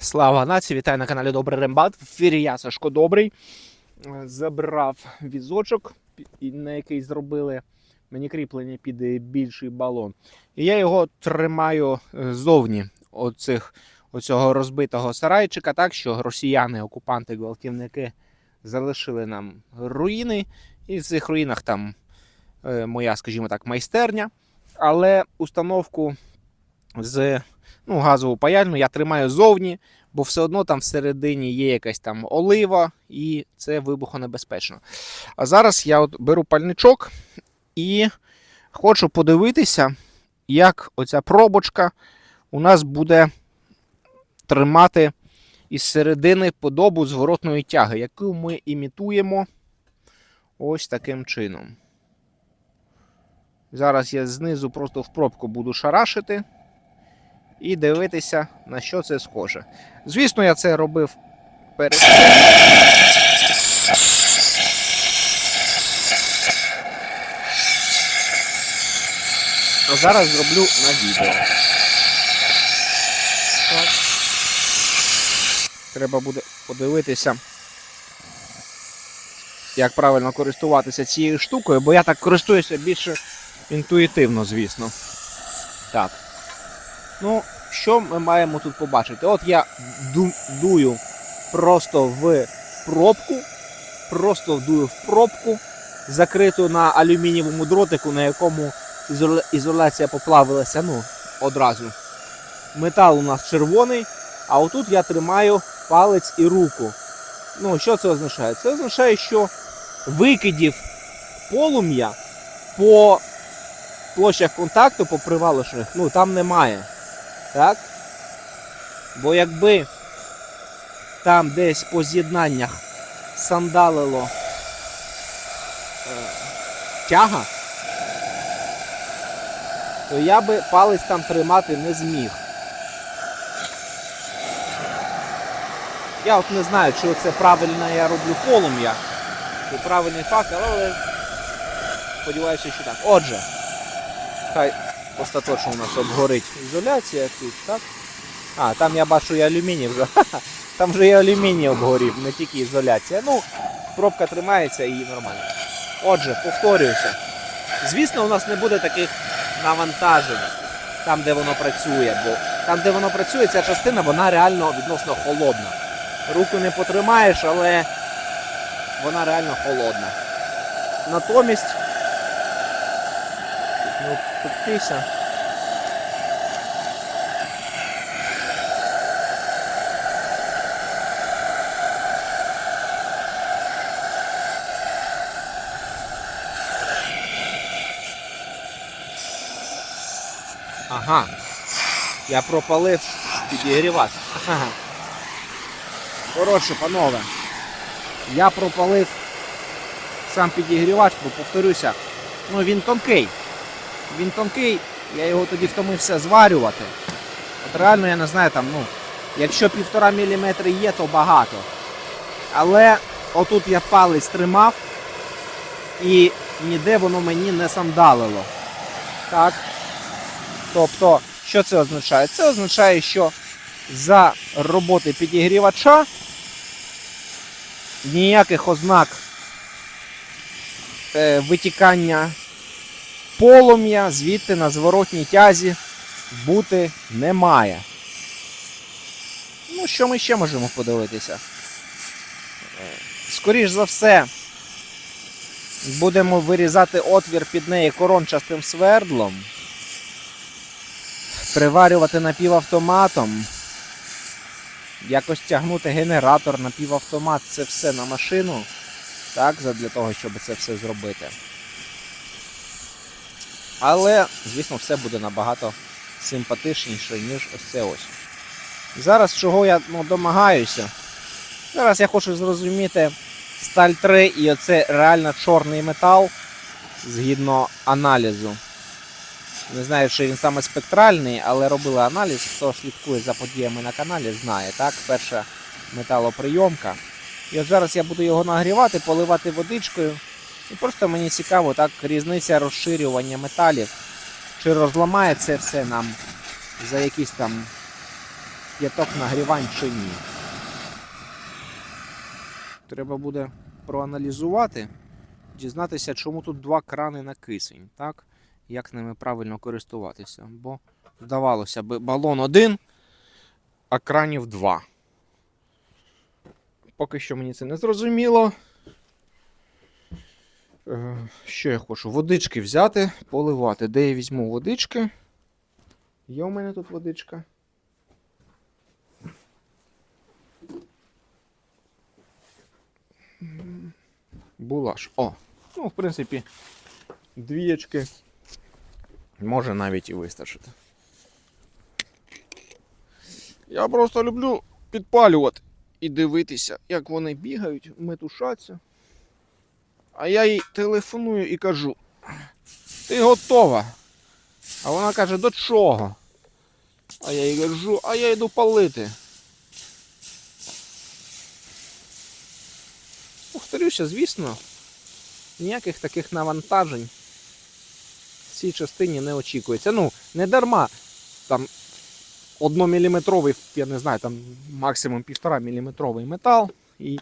Слава нації! Вітаю на каналі Добрий Рембат. В ефірі я Сашко Добрий. Е, Забрав візочок, на який зробили мені кріплення під більший балон. І я його тримаю е, ззовні оцих, оцього розбитого сарайчика, так що росіяни, окупанти, гвалтівники залишили нам руїни. І в цих руїнах там е, моя, скажімо так, майстерня. Але установку з ну, газову паяльну я тримаю зовні, бо все одно там всередині є якась там олива, і це вибухонебезпечно. А зараз я от беру пальничок і хочу подивитися, як оця пробочка у нас буде тримати із середини подобу зворотної тяги, яку ми імітуємо ось таким чином. Зараз я знизу просто в пробку буду шарашити і дивитися, на що це схоже. Звісно, я це робив перед цим. А зараз зроблю на відео. Так. Треба буде подивитися, як правильно користуватися цією штукою, бо я так користуюся більше інтуїтивно, звісно. Так. Ну, що ми маємо тут побачити? От я дую просто в пробку, просто вдую в пробку, закриту на алюмінієвому дротику, на якому ізоляція поплавилася ну, одразу. Метал у нас червоний, а отут я тримаю палець і руку. Ну, що це означає? Це означає, що викидів полум'я по площах контакту, по привалочних, ну там немає. Так? Бо якби там десь по з'єднаннях сандалило е, тяга, то я би палець там тримати не зміг. Я от не знаю, чи це правильно я роблю полум'я, чи правильний факт, але сподіваюся, що так. Отже, хай остаточно у нас обгорить ізоляція тут, так? А, там я бачу і алюміній вже. Там вже і алюміній обгорів, не тільки ізоляція. Ну, пробка тримається і нормально. Отже, повторююся. Звісно, у нас не буде таких навантажень там, де воно працює, бо там, де воно працює, ця частина, вона реально відносно холодна. Руку не потримаєш, але вона реально холодна. Натомість Ну. Ага. Я пропалив підігрівач. Ага. Коротше, панове. Я пропалив сам підігрівач, бо повторюся, ну він тонкий. Він тонкий, я його тоді втомився зварювати. От реально я не знаю, там, ну, якщо півтора міліметри є, то багато. Але отут я палець тримав і ніде воно мені не сандалило. Так. Тобто, що це означає? Це означає, що за роботи підігрівача ніяких ознак е, витікання полум'я звідти на зворотній тязі бути немає. Ну, що ми ще можемо подивитися? Скоріш за все, будемо вирізати отвір під неї корончастим свердлом, приварювати напівавтоматом, якось тягнути генератор напівавтомат, це все на машину, так, для того, щоб це все зробити. Але, звісно, все буде набагато симпатичніше, ніж ось це ось. Зараз чого я ну, домагаюся? Зараз я хочу зрозуміти сталь 3 і оце реально чорний метал згідно аналізу. Не знаю, чи він саме спектральний, але робили аналіз. Хто слідкує за подіями на каналі, знає, так? Перша металоприйомка. І от зараз я буду його нагрівати, поливати водичкою. І просто мені цікаво, так, різниця розширювання металів. Чи розламає це все нам за якісь там п'яток нагрівань чи ні. Треба буде проаналізувати, дізнатися, чому тут два крани на кисень, так? Як ними правильно користуватися. Бо здавалося б, балон один, а кранів два. Поки що мені це не зрозуміло. Е, Що я хочу? Водички взяти, поливати. Де я візьму водички? Є у мене тут водичка. М, Була ж. О! Ну, в принципі, двієчки. Може навіть і вистачити. Я просто люблю підпалювати і дивитися, як вони бігають, метушаться. А я їй телефоную і кажу: ти готова? А вона каже, до чого? А я їй кажу, а я йду палити. Повторюся, звісно, ніяких таких навантажень в цій частині не очікується. Ну, не дарма. Там одноміліметровий, я не знаю, там максимум півтора міліметровий метал. І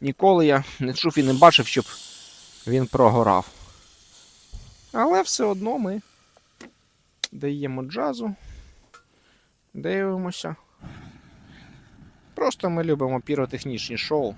ніколи я не чув і не бачив, щоб він прогорав. Але все одно ми даємо джазу, дивимося. Просто ми любимо піротехнічні шоу.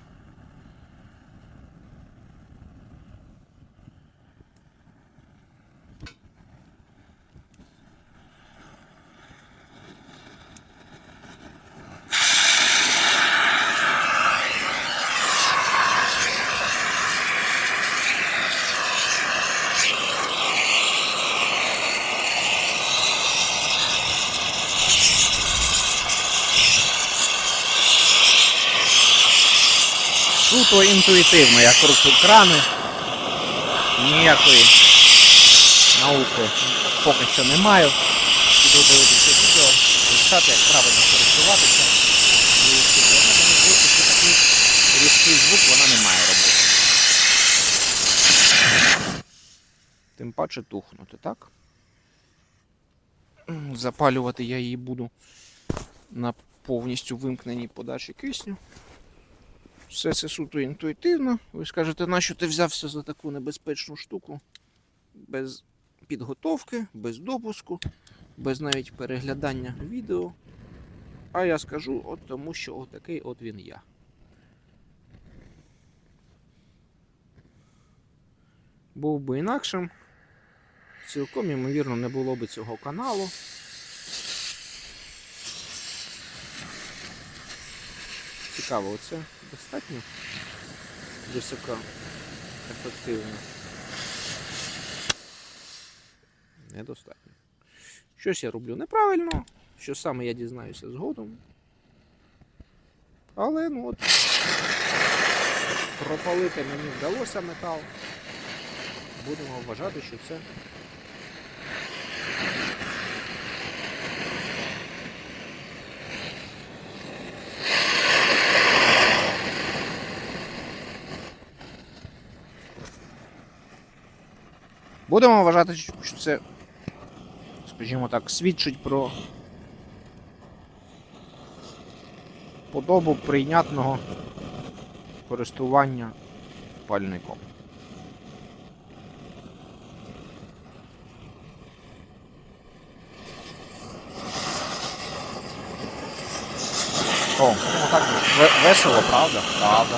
Суто інтуїтивно. Я кручу крани. Ніякої науки поки що не маю. Буду дивитися відео, вивчати, як правильно користуватися. І. Ну, мені здається, що такий різкий звук вона не має робити. Тим паче тухнути, так? Запалювати я її буду на повністю вимкненій подачі кисню. Все це суто інтуїтивно. Ви скажете, нащо ти взявся за таку небезпечну штуку? Без підготовки, без допуску, без навіть переглядання відео. А я скажу, от тому що отакий от він я. Був би інакшим, цілком ймовірно не було б цього каналу. Цікаво, оце достатньо високо ефективно. Недостатньо. Щось я роблю неправильно, що саме я дізнаюся згодом. Але ну от пропалити мені вдалося метал. Будемо вважати, що це Будемо вважати, що це, скажімо так, свідчить про подобу прийнятного користування пальником. О, ну так весело, правда? Правда.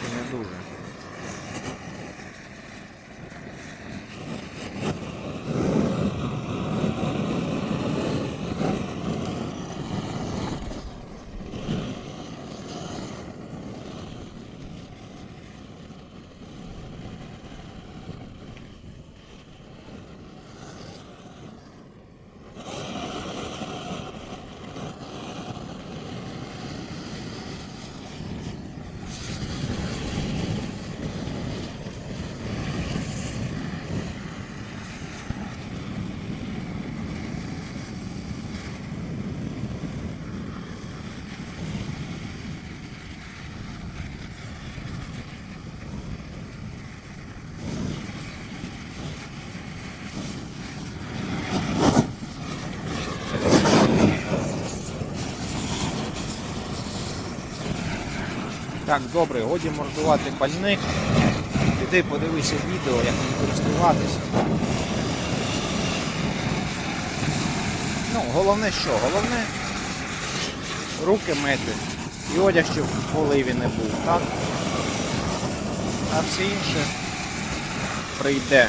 Чи не дуже? Так, добре, годі мордувати пальник. Іди подивися відео, як ним користуватися. Ну, головне що? Головне руки мити і одяг, щоб в поливі не був, так? А все інше прийде.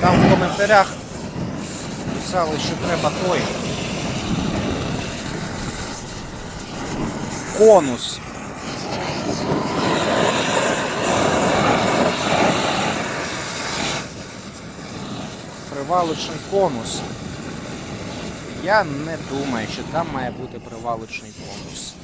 Там в коментарях писали, що треба той конус. Привалочний конус. Я не думаю, що там має бути привалочний конус.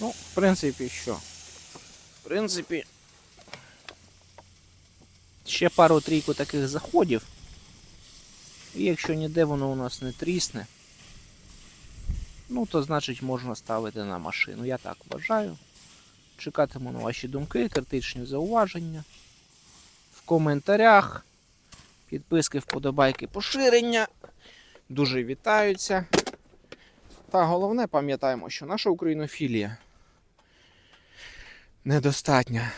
Ну, в принципі, що? В принципі, ще пару-трійку таких заходів. І якщо ніде воно у нас не трісне, ну то значить можна ставити на машину. Я так вважаю. Чекатиму на ваші думки, критичні зауваження. В коментарях. Підписки, вподобайки, поширення. Дуже вітаються. Та головне пам'ятаємо, що наша українофілія недостатня